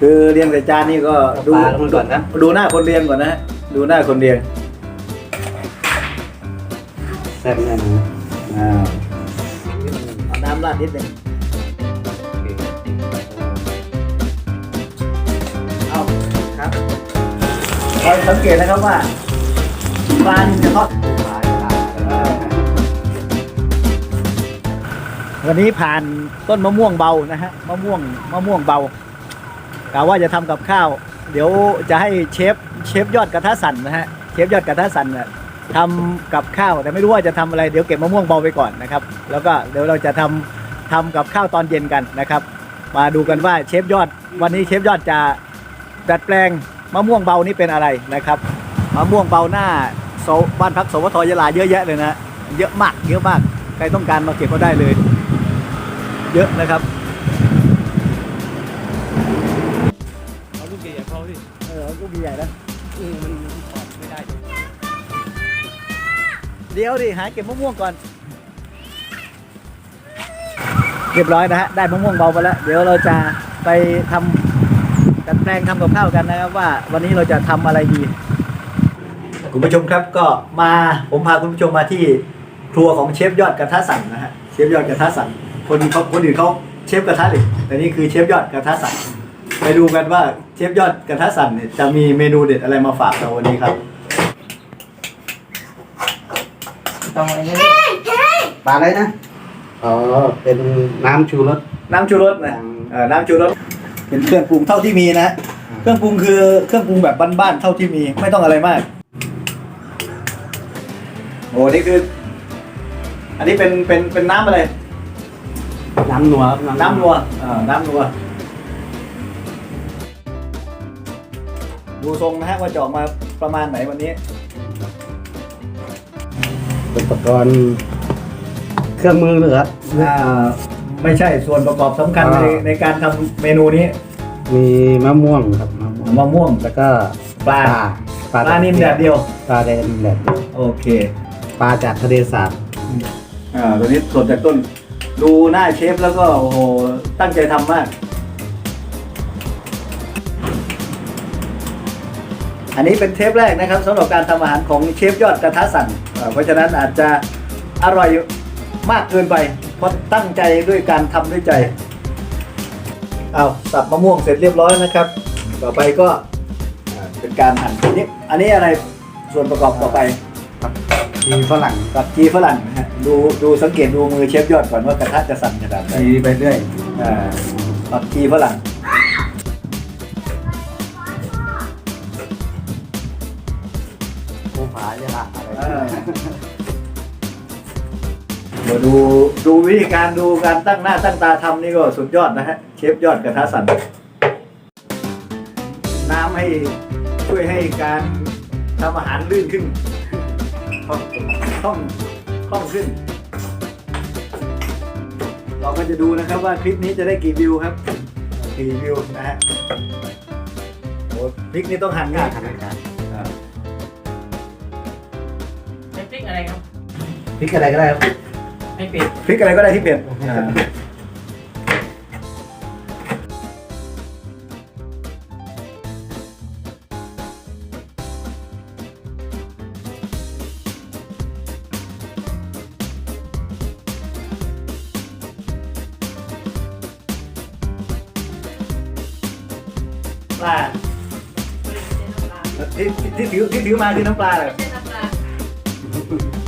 คือเรียงใส่จานนี่ก็ดูปลาลงไปก่อนนะ ดูหน้าคนเรียงก่อนนะฮะดูหน้าคนเรียงแซ่บแน่นอนอ่าเอาน้ำราดนิดหนึ่งเอาครับคอยสังเกตนะครับว่าปลานี่จะทอดวันนี้ผ่านต้นมะม่วงเบานะฮะมะม่วงมะม่วงเบา กะว่าจะทำกับข้าว เดี๋ยวจะให้เชฟเชฟยอดกระทะสันนะฮะเชฟยอดกระทะสันน่ะทำกับข้าวแต่ไม่รู้ว่าจะทำอะไรเดี๋ยวเก็บมะม่วงเบาไปก่อนนะครับแล้วก็เดี๋ยวเราจะทำทำกับข้าวตอนเย็นกันนะครับ มาดูกันว่าเชฟยอดวันนี้เชฟยอดจะดัดแปลงมะม่วงเบานี่เป็นอะไรนะครับมะม่วงเบาหน้าโซบ้านพักสวทยาลาเยอะแยะเลยนะเยอะมากเยอะมากใครต้องการมาเก็บก็ได้เลย เยอะนะครับ เออลูกใหญ่นะอืมมันออกไม่ได้ เดี๋ยวดิหาเก็บมะม่วงก่อน เรียบร้อยนะฮะ ได้มะม่วงเบาไปแล้ว เดี๋ยวเราจะไปทำกันแปลงทำกับข้าวกันนะครับว่า วันนี้เราจะทำอะไรดี คุณผู้ชมครับก็มาผมพาคุณผู้ชมมาที่ครัวของเชฟยอดกระทะสั่นนะฮะ เชฟยอดกระทะสั่นคนเขาคนอื่นเขาเชฟกระทะเหล็กแต่นี่คือเชฟยอดกระทะสั่น ไปดูกันว่าเชฟยอดกระทะสั่นเนี่ยจะมีเมนูเด็ดอะไรมาฝากเราวันนี้ครับ ต้องอะไรเนี่ยปลาอะไรนะอ๋อเป็นน้ำชูรส น้ำชูรสนะเออน้ำชูรสเป็นเครื่องปรุงเท่าที่มีนะ เครื่องปรุงคือเครื่องปรุงแบบบ้านๆเท่าที่มีไม่ต้องอะไรมาก โอ้นี่คือ อันนี้เป็นเป็นเป็นน้ำอะไร น้ำนัวครับน้ำนัวอ่าน้ำนัว ดูทรงนะฮะว่าจะออกมาประมาณไหนวันนี้ อุปกรณ์เครื่องมือเลยครับ อ่าไม่ใช่ส่วนประกอบสำคัญอ่าในในการทำเมนูนี้มีมะม่วงครับมะม่วงมะม่วงแล้วก็ปลาปลานิ่มแดดเดียว ปลาแดดแดดเดียวโอเค ปลาจากทะเลสาบอ่าตัวนี้สดจากต้น ดูหน้าเชฟแล้วก็โอ้โหตั้งใจทำมาก อันนี้เป็นเทปแรกนะครับสำหรับการทำอาหารของเชฟยอดกระทะสั่นอ่าเพราะฉะนั้นอาจจะอร่อยมากเกินไป เพราะตั้งใจด้วยการทำด้วยใจ เอาสับมะม่วงเสร็จเรียบร้อยนะครับ ต่อไปก็อ่าเป็นการหั่นอันนี้อันนี้อะไรส่วนประกอบต่อไปมีฝรั่งกับจีฝรั่งนะฮะดูดูสังเกตดูมือเชฟยอดก่อนว่ากระทะจะสั่นขนาดไหนมีไปเรื่อยอ่าผักจีฝรั่ง ดี๋ยวดูดูวิธีการดูการตั้งหน้าตั้งตาทำนี่ก็สุดยอดนะฮะเชฟยอดกระทะสันน้ำให้ช่วยให้การทำอาหารลื่นขึ้นคล่องคล่องคล่องขึ้น เราก็จะดูนะครับว่าคลิปนี้จะได้กี่วิวครับกี่วิวนะฮะโอ้พริกนี่ต้องหั่นกล้าง่ายห้การอ่าเป็นพริกอะไรครับพริกอะไรก็ได้ครับ ไม่เป็ดพริกอะไรก็ได้ที่เผ็ดอ่าปลาที่ที่ที่ถือที่ถือมาคือน้ำปลาเหรอ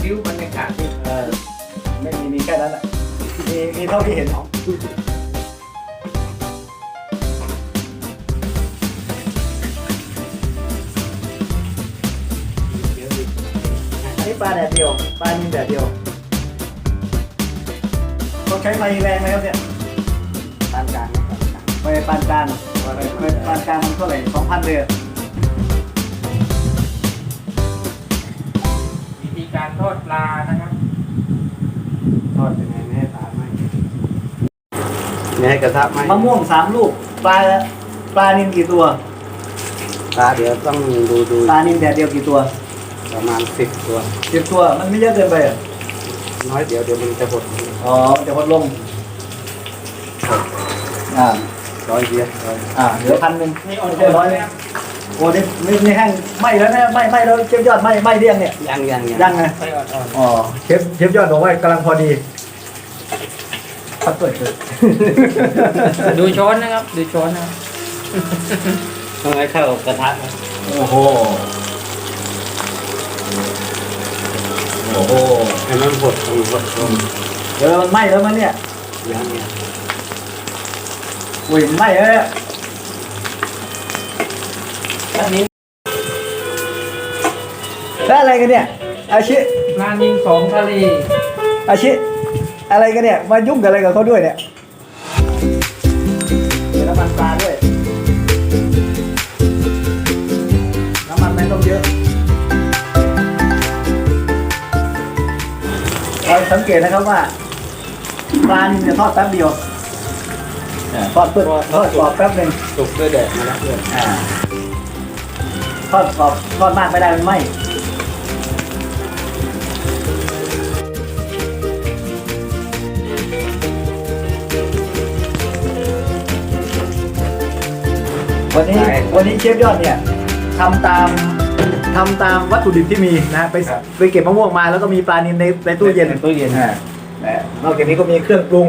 วิวบรรยากาศนี่ เออ ไม่มีมีแค่นั้นแหละมีมีเท่าที่เห็นของอันนี้ปลาแดดเดียว ปลานินแดดเดียวต้องใช้ไฟแรงไหมครับเนี่ยปานกลางนะครับไฟปานกลางไฟปานกลางมันเท่าไหร่สองพันเลยอะวิธีการทอดปลานะครับท อดยังไงไม่ให้ปลาไหมไม่ให้กระทะไหมมะม่วงสามลูก ปลาปลานินกี่ตัวปลาเดี๋ยวต้องดูดูปลานินแดดเดียวกี่ตัวประมาณสิบตัว สิบตัว มันไม่เยอะเกินไปเหรอน้อยเดี๋ยวเดี๋ยวมันจะหดอ๋อจะพดลง อ่า ร้อยเดียวร้อยอ่าเหลือพันหนึ่งนี่อ่อนไม่ใช่ร้อยเนี่ยโอ้นี่นี่นี่แห้งไหมแล้วนะไหมไหมแล้วเชฟยอดไหมไหมเรียงเนี่ยยังยังยังไงๆไฟอ่อนอ๋อเชฟเชฟยอดบอกว่ากำลังพอดี พัดเปิดเลยๆดูช้อนนะครับ ดูช้อนนะครับต้องให้เข้ากับกระทะนะโอ้โห โอ้โหให้มันบดลงบดลงเดี๋ยวมันไหมแล้วมั้งเนี่ยยังเนี่ยอุ้ยไหมแล้วเนี่ยอันนี้แล้วอะไรกันเนี่ยอาชิปลานิลสองทะเลอาชิ อะไรกันเนี่ย มายุ่งกับอะไรกับเขาด้วยเนี่ยมีน้ำมันปลาด้วย น้ำมันไม่ต้องเยอะเราสังเกตนะครับว่าปลานี่จะทอดแป๊บเดียวอ่าทอดเพื่อทอดกรอบแป๊บหนึ่งสุกด้วยแดดมาแล้วเพื่อนอ่าทอดกรอบทอดมากไม่ได้มันไหม วันนี้วันนี้เชฟยอดเนี่ยทำตามทำตามวัตถุดิบที่มีนะไปไปเก็บมะม่วงมาแล้วก็มีปลานิลในในตู้เย็นตู้เย็นอ่าและนอกจากนี้ก็มีเครื่องปรุง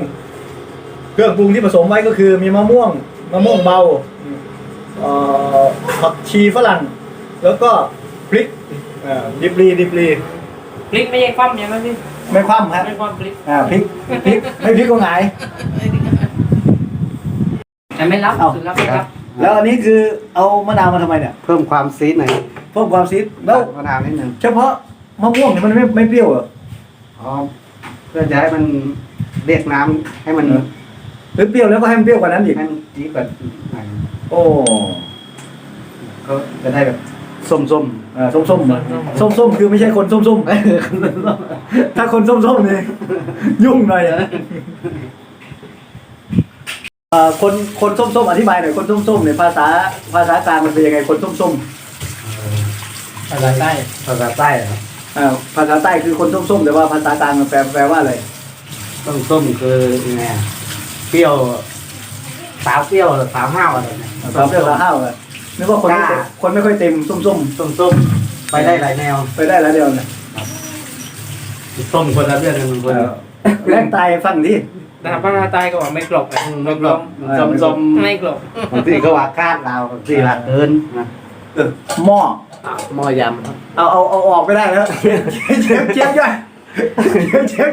เครื่องปรุงที่ผสมไว้ก็คือมีมะม่วงมะม่วงเบาเอ่อผักชีฝรั่ง แล้วก็พริกอ่าดิบรีดิบรีพริกไม่ใช่คว่ำใช่ไหมพี่ไม่คว่ำฮะไม่คว่ำพริกอ่าพริกพริกไม่พริกก็หงาย แต่ไม่รับเอ้าสุดรับไม่รับ แล้วอันนี้คือเอามะนาวมาทำไมเนี่ยเพิ่มความซีดหน่อยเพิ่มความซีดแล้วมะนาวนิดนึงเฉพาะมะม่วงเนี่ยมันไม่ไม่เปรี้ยวเหรออ๋อเพื่อจะให้มันเรียกน้ำให้มันหรือเปรี้ยวแล้วก็ให้มันเปรี้ยวกว่านั้นอีกให้มันจี๊ดกว่าหน่อยโอ้ก็จะได้แบบส้มอ่าส้มส้มส้มส้มๆคือไม่ใช่คนส้มส้มๆถ้าคนส้มส้มๆเนี่ยยุ่งหน่อยอะ เอ่อคนคนส้มส้มๆอธิบายหน่อยคนส้มส้มๆเนี่ยภาษาภาษากลางมันเป็นยังไงคนส้มส้มภาษาใต้ๆภาษาใต้เหรอๆอ่าภาษาใต้คือคนส้มส้มๆแต่ว่าภาษากลางมันแปลแปลว่าอะไรต้มส้มคือยังไงอะเปรี้ยวสาวเปรี้ยวสาวห้าวอะไรเนี่ยสาวเปรี้ยวสาวห้าวเลยนึกว่าคนไม่กล้าคนไม่ค่อยเต็มส้มส้มส้มส้มๆไปได้หลายแนวๆไปได้แล้วเดียวเนี่ยส้มคนละเรื่องกันคนเออแรงตายฟังดิ แต่ภาษาใต้ก็บอกไม่กรอบอะไม่กรอบส้มส้มไม่กรอบๆบางทีก็ว่าคาดเราบางทีว่าเกินนะเออหม้อหม้อยำครับเอาเอาเอาออกไม่ได้แล้วเชฟเชฟเชฟย่อยเชฟ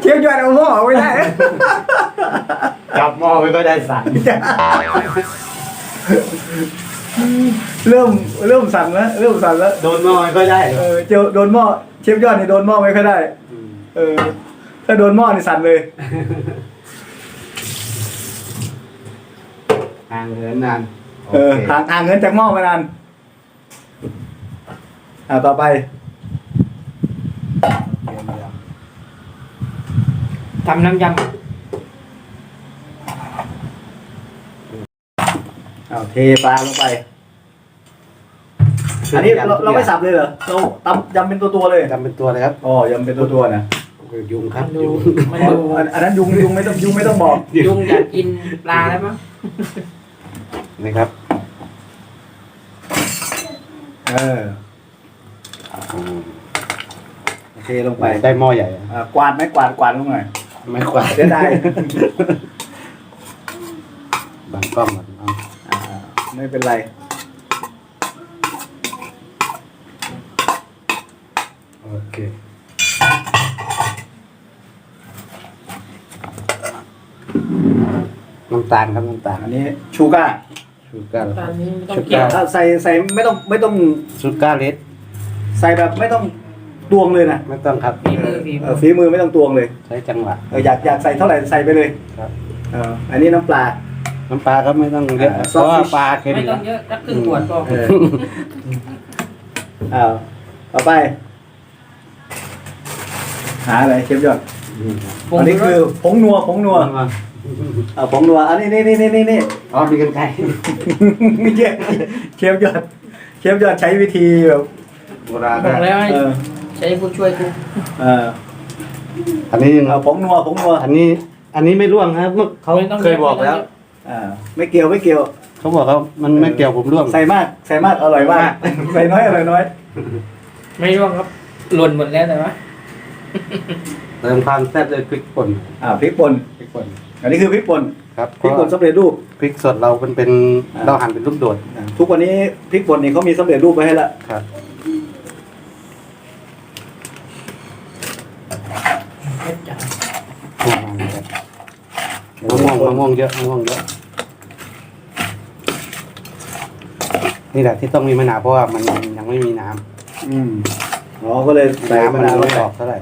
เชฟย่อยเอาหม้อออกไม่ได้จับหม้อไม่ก็ได้สั่นเริ่มเริ่มสั่นแล้วเริ่มสั่นแล้วโดนหม้อไม่ก็ได้เออเจอโดนหม้อเชฟยอดนี่โดนหม้อไม่ค่อยได้ เออ ถ้าโดนหม้อนี่สั่นเลยห่างเหินนานเออห่างห่างเงินจากหม้อมานานอ่าต่อไปทำน้ำยเอาเทปลาลงไปอันนี้เราเราไม่สับเลยเหรอเราตำยำเป็นตัวตัวๆเลยจำเป็นตัวเลยครับ อ๋อยำเป็นตัวตัวๆนะ ยุงครับำดูยุงมันอ๋อดูอันอันนั้นยุงยุงไม่ต้องยุงไม่ต้องบอกยุงอยากกินปลาแล้วมั้งนะครับเออเทลงไปได้หม้อใหญ่อ่ากวาดไหมกวาดกวาดลงหน่อยไม่กว่าเสียดายบางกล้องก่อนเอาอ่าไม่เป็นไรโอเคน้ำตาลครับน้ำตาลอันนี้ชูก้าชูการ์ตอนนี้ไม่ต้องชุดเกี่ยวแก้วถ้าใส่ใส่ไม่ต้องไม่ต้องชูการ์เลสใส่แบบไม่ต้องตวงเลยนะไม่ต้องครับฝีมือฝีเอมืออฝีมือไม่ต้องตวงเลยใช้จังหวะเอออยากอยากใส่เท่าไหร่ใส่ไปเลยครับ เอออันนี้น้ำปลา น้ำปลาก็ไม่ต้องเยอะอ่า เพราะว่าซอสฟิชปลาเค็มไม่ต้องเยอะสักครึ่งขวดก็เออเอาต่อไป หาอะไรเชฟยอดผงอันนี้ชูรคือสผงนัวผงนัว เอาผงนัวอันนี้นี่นี่นี่นี่นี่อ๋อมีกันไกลเชฟเชฟยอดเชฟยอดใช้วิธีแบบโบราณบอกแล้วให้เออใช้ผู้ช่วยกูเอออันนี้เอาผงนัวผงนัวอันนี้ อันนี้ไม่ร่วงครับเมื่อเขาเคยบอกแล้ว อ่าไม่เกี่ยวไม่เกี่ยว เขาบอกว่ามันไม่เกี่ยวผมร่วมใส่มากใส่มากอร่อยมาก ใส่น้อยอร่อยน้อยไม่ร่วงครับ หล่นหมดแล้วแต่ว่าเติมความแซ่บเลยพริกป่นอ่าพริกป่นพริกป่น อันนี้คือพริกป่นครับพริกป่นเพราะสำเร็จรูปพริกสดเราเป็นเป็นอ่าเราหั่นเป็นลูกโดดอ่าทุกวันนี้พริกป่นนี่เขามีสำเร็จรูปไว้ให้แล้วครับมะม่วงมะม่วงเยอะมะม่วงเยอะนี่แหละที่ต้องมีมะนาวเพราะว่ามันยังไม่มีน้ำอืมอ๋อก็เลยใส่น้ำมัมะนนาวไม่ไว้ออกเท่าไหร่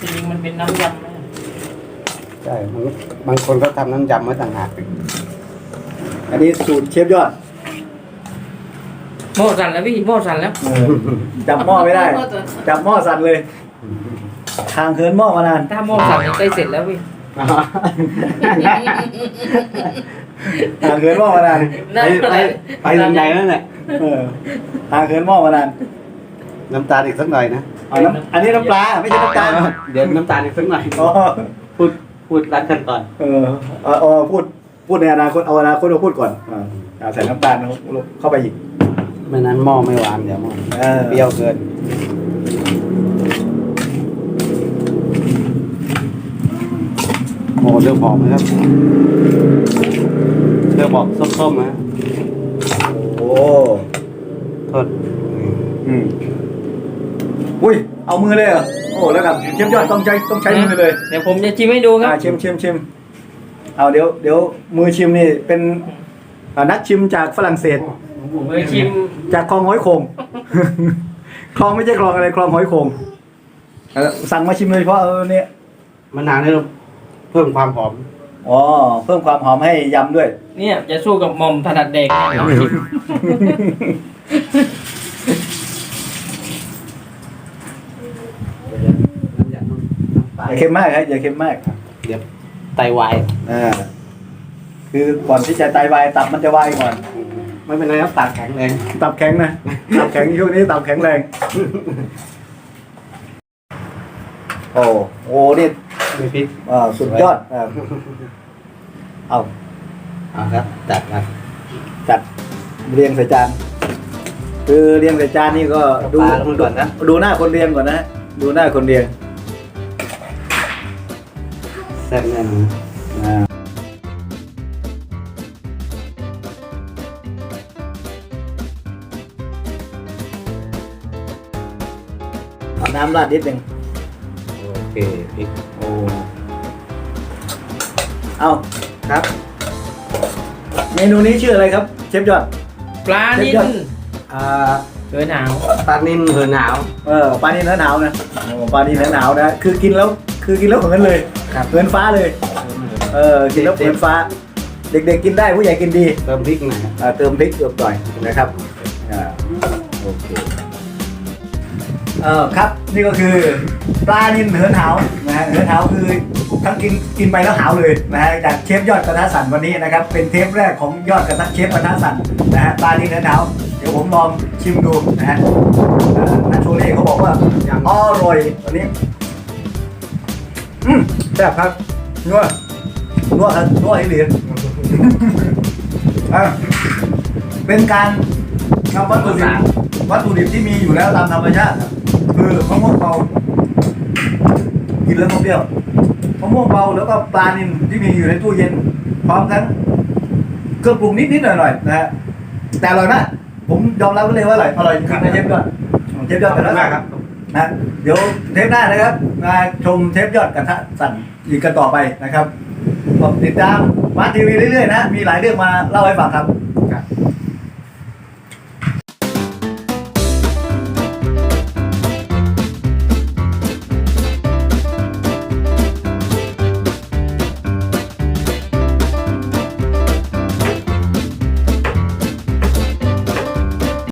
จริงๆมันเป็นน้ำยำนะใช่บางบางคนก็ทำน้ำยำไว้ต่างหากอันนี้สูตรเชฟยอดหม้อสั่นแล้วพี่หม้อสั่นแล้ว เออจับหม้อไม่ได้ จับหม้อสั่นเลย ทางเคินหม้อมานานถ้าหม้อสั่นใกล้เสร็จแล้วพี่ทางเคินหม้อมานานนั่นไปไปลำไยนั่นแหละเออทางเคินหม้อมานานน้ำตาลอีกสักหน่อยนะเอาน้ำอันนี้น้ำปลาไม่ใช่น้ำตาล เดี๋ยวน้ำตาลอีกสักหน่อย อ๋อ พูดพูดรัดขั้นตอนเออเอาเอาพูดพูดในอนาคตเอาอนาคตเราพูดก่อนอ่าเอาใส่น้ำตาลเข้าไปอีก ไม่นั้นหม้อไม่หวานเดี๋ยวหม้อเออ เปรี้ยวเกินโอ้เริ่มหอมแล้วครับเริ่มออกส้มๆนะโอ้โทษอืมอุ้ยเอามือเลยเหรอโอ้แล้วกับเชฟยอดต้องใช้ต้องใช้มือเลยเดี๋ยวผมจะชิมให้ดูครับอ่าชิมชิมชิมเอาเดี๋ยวเดี๋ยวมือชิมนี่เป็นอ่านักชิมจากฝรั่งเศสมือชิมจากคลองหอยโขงคลองไม่ใช่คลองอะไรคลองหอยโขงเออสั่งมาชิมเลยเพราะเออเนี่ยมะนาวนี่เราเพิ่มความหอมอ๋อเพิ่มความหอมให้ยำด้วย เนี่ยจะสู้กับหม่อมถนัดเด็กเนี่ยล องชิมอย่าเค็มมากครับอย่าเค็มมากเดี๋ยวไตวายอ่าคือก่อนที่จะไตวายตับมันจะวายก่อน ไม่เป็นไรครับปากแข็งแรงตับแข็งนะตับแข็งช่วงนี้ตับแข็งแรง โอ้โหนี่มีพริกอ่าสุดยอดอ่าเอาอ่าครับจัดมาจัดเรียงใส่จานคือเรียงใส่จานนี่ก็ดูปลาลงก่อนนะดูหน้าคนเรียงก่อนนะ ดูหน้าคนเรียง แซ่บแน่นอนอ่าเอาน้ำราดนิดหนึ่งโอเคพริกโอ้เอาครับ เมนูนี้ชื่ออะไรครับ เชฟยอด ปลานิเชฟยอดนอ่าเสือหนาวปลานิ่มเหือหนาว เออปลานีเนื้อหนาวนะโอ้ปลานีเนื้อหนาวนะ คือกินแล้ว คือกินแล้วเหมือนเลย ครับ เหมือนฟ้าเลย เออกินแล้วเหมือนฟ้า เด็กๆกินได้ผู้ใหญ่กินดีเติมพริกหน่อยอ่าเติมพริกเกือบหน่อยนะครับอ่าโอเคเออครับนี่ก็คือปลานินเหินหาวนะฮะเหินหาวคือทั้งกินกินไปแล้วหาวเลยนะฮะจากเชฟยอดกระทะสันวันนี้นะครับเป็นเทปแรกของยอดกระทะเชฟกระทะสันนะฮะปลานินเหินหาวเดี๋ยวผมลองชิมดูนะฮะอ่านัทโชเล่เขาบอกว่าอร่อยวันนี้อืม แซ่บครับนัวนัวครับนัวไอ้เหรียญอะเป็นการนำวัตถุดิบวัตถุดิบที่มีอยู่แล้วตามธรรมชาติครับคือมะม่วงเบากินแล้วก็เปรี้ยวมะม่วงเบาแล้วก็ปลานิลที่มีอยู่ในตู้เย็น พร้อมทั้งเครื่องปรุงนิดๆหน่อยๆนะฮะแต่อร่อยมากผมยอมรับไว้เลยว่าอร่อยอร่อยจริงๆนะเชฟยอดเชฟยอดกระทะสั่ นะเดี๋ยวเทปหน้านะครับ มาชมเทปยอดกระทะสั่นอีกกันต่อไปนะครับติดตามมาทีวีเรื่อยๆนะ มีหลายเรื่องมาเล่าให้ฟังครับ